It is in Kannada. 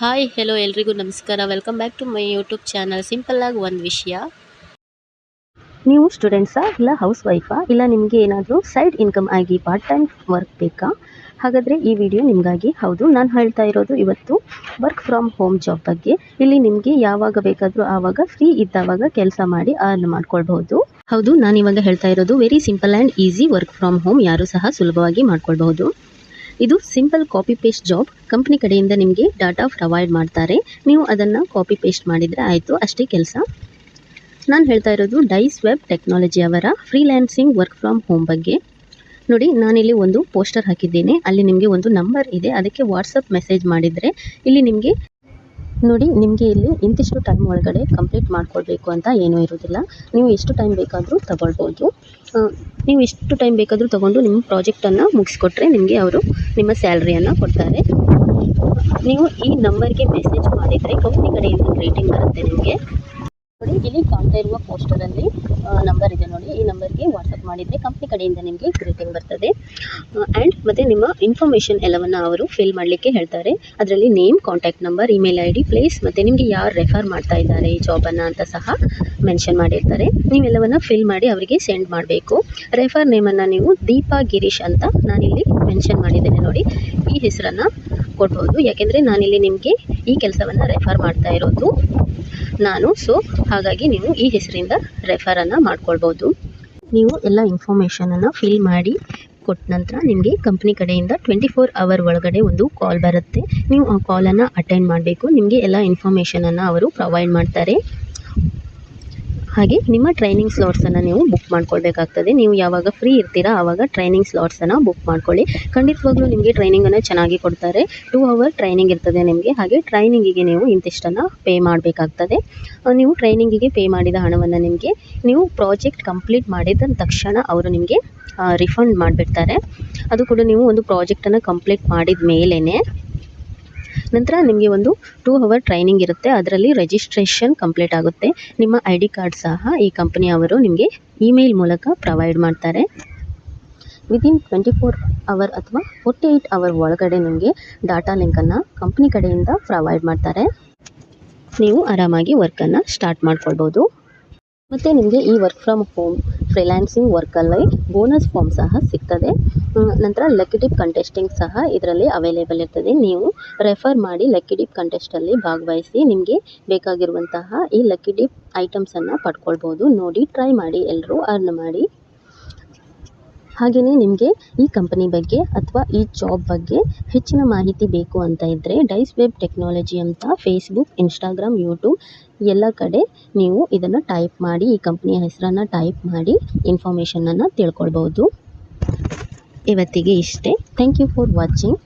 ಹಾಯ್ ಹೆಲೋ ಎಲ್ರಿಗೂ ನಮಸ್ಕಾರ. Welcome back to my YouTube channel ಸಿಂಪಲ್ಲಾಗಿ ಒಂದು ವಿಷಯ. ನೀವು ಸ್ಟೂಡೆಂಟ್ಸಾ ಇಲ್ಲ ಹೌಸ್ ವೈಫಾ ಇಲ್ಲ ನಿಮಗೆ ಏನಾದರೂ ಸೈಡ್ ಇನ್ಕಮ್ ಆಗಿ ಪಾರ್ಟ್ ಟೈಮ್ ವರ್ಕ್ ಬೇಕಾ? ಹಾಗಾದರೆ ಈ ವಿಡಿಯೋ ನಿಮಗಾಗಿ ಹೌದು. ನಾನು ಹೇಳ್ತಾ ಇರೋದು ಇವತ್ತು ವರ್ಕ್ ಫ್ರಮ್ ಹೋಮ್ ಜಾಬ್ ಬಗ್ಗೆ. ಇಲ್ಲಿ ನಿಮಗೆ ಯಾವಾಗ ಬೇಕಾದರೂ ಆವಾಗ ಫ್ರೀ ಇದ್ದಾವಾಗ ಕೆಲಸ ಮಾಡಿ ಅರ್ನ್ ಮಾಡ್ಕೊಳ್ಬಹುದು. ಹೌದು, ನಾನು ಇವಾಗ ಹೇಳ್ತಾ ಇರೋದು very simple and easy work from home ಯಾರು ಸಹ ಸುಲಭವಾಗಿ ಮಾಡ್ಕೊಳ್ಬಹುದು. ಇದು simple copy paste job. Company ಕಡೆಯಿಂದ ನಿಮಗೆ ಡಾಟಾ ಪ್ರೊವೈಡ್ ಮಾಡ್ತಾರೆ. ನೀವು ಅದನ್ನು ಕಾಪಿ ಪೇಸ್ಟ್ ಮಾಡಿದರೆ ಆಯಿತು, ಅಷ್ಟೇ ಕೆಲಸ. ನಾನು ಹೇಳ್ತಾ ಇರೋದು ಡೈಸ್ ವೆಬ್ ಟೆಕ್ನಾಲಜಿ ಅವರ ಫ್ರೀಲ್ಯಾನ್ಸಿಂಗ್ ವರ್ಕ್ ಫ್ರಮ್ ಹೋಮ್ ಬಗ್ಗೆ. ನೋಡಿ, ನಾನಿಲ್ಲಿ ಒಂದು ಪೋಸ್ಟರ್ ಹಾಕಿದ್ದೇನೆ. ಅಲ್ಲಿ ನಿಮಗೆ ಒಂದು ನಂಬರ್ ಇದೆ. ಅದಕ್ಕೆ ವಾಟ್ಸಪ್ ಮೆಸೇಜ್ ಮಾಡಿದರೆ ಇಲ್ಲಿ ನಿಮಗೆ ನೋಡಿ, ನಿಮಗೆ ಇಲ್ಲಿ ಇಂತಿಷ್ಟು ಟೈಮ್ ಒಳಗಡೆ ಕಂಪ್ಲೀಟ್ ಮಾಡ್ಕೊಳ್ಬೇಕು ಅಂತ ಏನೂ ಇರೋದಿಲ್ಲ ನೀವು ಎಷ್ಟು ಟೈಮ್ ಬೇಕಾದರೂ ತಗೊಳ್ಬೋದು. ನೀವು ಎಷ್ಟು ಟೈಮ್ ಬೇಕಾದರೂ ತಗೊಂಡು ನಿಮ್ಮ ಪ್ರಾಜೆಕ್ಟನ್ನು ಮುಗಿಸ್ಕೊಟ್ರೆ ನಿಮಗೆ ಅವರು ನಿಮ್ಮ ಸ್ಯಾಲ್ರಿಯನ್ನು ಕೊಡ್ತಾರೆ. ನೀವು ಈ ನಂಬರ್ಗೆ ಮೆಸೇಜ್ ಮಾಡಿದರೆ ಕಂಪ್ನಿ ಕಡೆಯಿಂದ ಗ್ರೀಟಿಂಗ್ ಬರುತ್ತೆ ನಿಮಗೆ. ನೋಡಿ, ಇಲ್ಲಿ ಕಾಣ್ತಾ ಇರುವ ಪೋಸ್ಟರ್ ಅಲ್ಲಿ ನಂಬರ್ ಇದೆ ನೋಡಿ. ಈ ನಂಬರ್ಗೆ ವಾಟ್ಸಪ್ ಮಾಡಿದ್ರೆ ಕಂಪ್ನಿ ಕಡೆಯಿಂದ ನಿಮಗೆ ಗ್ರೀಟಿಂಗ್ ಬರ್ತದೆ. ಅಂಡ್ ಮತ್ತೆ ನಿಮ್ಮ ಇನ್ಫಾರ್ಮೇಶನ್ ಎಲ್ಲವನ್ನು ಅವರು ಫಿಲ್ ಮಾಡಲಿಕ್ಕೆ ಹೇಳ್ತಾರೆ. ಅದರಲ್ಲಿ name contact number email I D place ಮತ್ತೆ ನಿಮಗೆ ಯಾರು ರೆಫರ್ ಮಾಡ್ತಾ ಇದ್ದಾರೆ ಈ ಜಾಬನ್ನು ಅಂತ ಸಹ ಮೆನ್ಷನ್ ಮಾಡಿರ್ತಾರೆ. ನೀವೆಲ್ಲವನ್ನ ಫಿಲ್ ಮಾಡಿ ಅವರಿಗೆ ಸೆಂಡ್ ಮಾಡಬೇಕು. ರೆಫರ್ ನೇಮ್ ಅನ್ನ ನೀವು ದೀಪಾ ಗಿರೀಶ್ ಅಂತ ನಾನಿಲ್ಲಿ ಮೆನ್ಷನ್ ಮಾಡಿದ್ದೇನೆ ನೋಡಿ. ಈ ಹೆಸರನ್ನ ಕೊಡ್ಬೋದು. ಯಾಕೆಂದರೆ ನಾನಿಲ್ಲಿ ನಿಮಗೆ ಈ ಕೆಲಸವನ್ನ ರೆಫರ್ ಮಾಡ್ತಾ ಇರೋದು. ನಾನು. ಸೊ ಹಾಗಾಗಿ ನೀವು ಈ ಹೆಸರಿಂದ ರೆಫರನ್ನು ಮಾಡ್ಕೊಳ್ಬೋದು. ನೀವು ಎಲ್ಲ ಇನ್ಫಾರ್ಮೇಷನನ್ನು ಫಿಲ್ ಮಾಡಿ ಕೊಟ್ಟ ನಂತರ ನಿಮಗೆ ಕಂಪ್ನಿ ಕಡೆಯಿಂದ ಟ್ವೆಂಟಿ ಫೋರ್ ಅವರ್ ಒಳಗಡೆ ಒಂದು ಕಾಲ್ ಬರುತ್ತೆ. ನೀವು ಆ ಕಾಲನ್ನು ಅಟೆಂಡ್ ಮಾಡಬೇಕು. ನಿಮಗೆ ಎಲ್ಲ ಇನ್ಫಾರ್ಮೇಷನನ್ನು ಅವರು ಪ್ರೊವೈಡ್ ಮಾಡ್ತಾರೆ. ಹಾಗೆ ನಿಮ್ಮ ಟ್ರೈನಿಂಗ್ ಸ್ಲಾಟ್ಸನ್ನು ನೀವು ಬುಕ್ ಮಾಡ್ಕೊಳ್ಬೇಕಾಗ್ತದೆ. ನೀವು ಯಾವಾಗ ಫ್ರೀ ಇರ್ತೀರಾ ಆವಾಗ ಟ್ರೈನಿಂಗ್ ಸ್ಲಾಟ್ಸನ್ನು ಬುಕ್ ಮಾಡ್ಕೊಳ್ಳಿ. ಖಂಡಿತವಾಗ್ಲೂ ನಿಮಗೆ ಟ್ರೈನಿಂಗನ್ನು ಚೆನ್ನಾಗಿ ಕೊಡ್ತಾರೆ. ಟೂ ಅವರ್ ಟ್ರೈನಿಂಗ್ ಇರ್ತದೆ ನಿಮಗೆ. ಹಾಗೆ ಟ್ರೈನಿಂಗಿಗೆ ನೀವು ಇಂತಿಷ್ಟನ್ನು ಪೇ ಮಾಡಬೇಕಾಗ್ತದೆ. ನೀವು ಟ್ರೈನಿಂಗಿಗೆ ಪೇ ಮಾಡಿದ ಹಣವನ್ನು ನಿಮಗೆ ನೀವು ಪ್ರಾಜೆಕ್ಟ್ ಕಂಪ್ಲೀಟ್ ಮಾಡಿದ ತಕ್ಷಣ ಅವರು ನಿಮಗೆ ರಿಫಂಡ್ ಮಾಡಿಬಿಡ್ತಾರೆ. ಅದು ಕೂಡ ನೀವು ಒಂದು ಪ್ರಾಜೆಕ್ಟನ್ನು ಕಂಪ್ಲೀಟ್ ಮಾಡಿದ ಮೇಲೇ ನಂತರ ನಿಮಗೆ ಒಂದು ಟೂ ಅವರ್ ಟ್ರೈನಿಂಗ್ ಇರುತ್ತೆ. ಅದರಲ್ಲಿ ರಿಜಿಸ್ಟ್ರೇಷನ್ ಕಂಪ್ಲೀಟ್ ಆಗುತ್ತೆ. ನಿಮ್ಮ ಐ ಡಿ ಕಾರ್ಡ್ ಸಹ ಈ ಕಂಪ್ನಿಯವರು ನಿಮಗೆ ಇಮೇಲ್ ಮೂಲಕ ಪ್ರೊವೈಡ್ ಮಾಡ್ತಾರೆ. ವಿತಿನ್ ಟ್ವೆಂಟಿ ಫೋರ್ ಅವರ್ ಅಥವಾ ಫೋರ್ಟಿ ಏಯ್ಟ್ ಅವರ್ ಒಳಗಡೆ ನಿಮಗೆ ಡಾಟಾ ಲಿಂಕನ್ನು ಕಂಪ್ನಿ ಕಡೆಯಿಂದ ಪ್ರೊವೈಡ್ ಮಾಡ್ತಾರೆ. ನೀವು ಆರಾಮಾಗಿ ವರ್ಕನ್ನು ಸ್ಟಾರ್ಟ್ ಮಾಡ್ಕೊಳ್ಬೋದು. ಮತ್ತು ನಿಮಗೆ ಈ ವರ್ಕ್ ಫ್ರಮ್ ಹೋಮ್ ಫ್ರೀಲ್ಯಾನ್ಸಿಂಗ್ ವರ್ಕಲ್ಲಿ ಬೋನಸ್ ಫಾರ್ಮ್ ಸಹ ಸಿಗ್ತದೆ. ನಂತರ ಲಕ್ಕಿ ಡಿಪ್ ಕಂಟೆಸ್ಟಿಂಗ್ ಸಹ ಇದರಲ್ಲಿ ಅವೈಲೇಬಲ್ ಇರ್ತದೆ. ನೀವು ರೆಫರ್ ಮಾಡಿ ಲಕ್ಕಿ ಡಿಪ್ ಕಂಟೆಸ್ಟಲ್ಲಿ ಭಾಗವಹಿಸಿ ನಿಮಗೆ ಬೇಕಾಗಿರುವಂತಹ ಈ ಲಕ್ಕಿ ಡಿಪ್ ಐಟಮ್ಸನ್ನು ಪಡ್ಕೊಳ್ಬೋದು. ನೋಡಿ ಟ್ರೈ ಮಾಡಿ ಎಲ್ಲರೂ ಅರ್ನ್ ಮಾಡಿ. ಹಾಗೆಯೇ ನಿಮಗೆ ಈ ಕಂಪನಿ ಬಗ್ಗೆ ಅಥವಾ ಈ ಜಾಬ್ ಬಗ್ಗೆ ಹೆಚ್ಚಿನ ಮಾಹಿತಿ ಬೇಕು ಅಂತ ಇದ್ದರೆ ಡೈಸ್ ವೆಬ್ ಟೆಕ್ನಾಲಜಿ ಅಂತ ಫೇಸ್ಬುಕ್ ಇನ್ಸ್ಟಾಗ್ರಾಮ್ ಯೂಟ್ಯೂಬ್ ಎಲ್ಲ ಕಡೆ ನೀವು ಇದನ್ನು ಟೈಪ್ ಮಾಡಿ, ಈ ಕಂಪ್ನಿಯ ಹೆಸರನ್ನು ಟೈಪ್ ಮಾಡಿ ಇನ್ಫಾರ್ಮೇಷನನ್ನು ತಿಳ್ಕೊಳ್ಬೋದು. ಇವತ್ತಿಗೆ ಇಷ್ಟೇ. Thank you for watching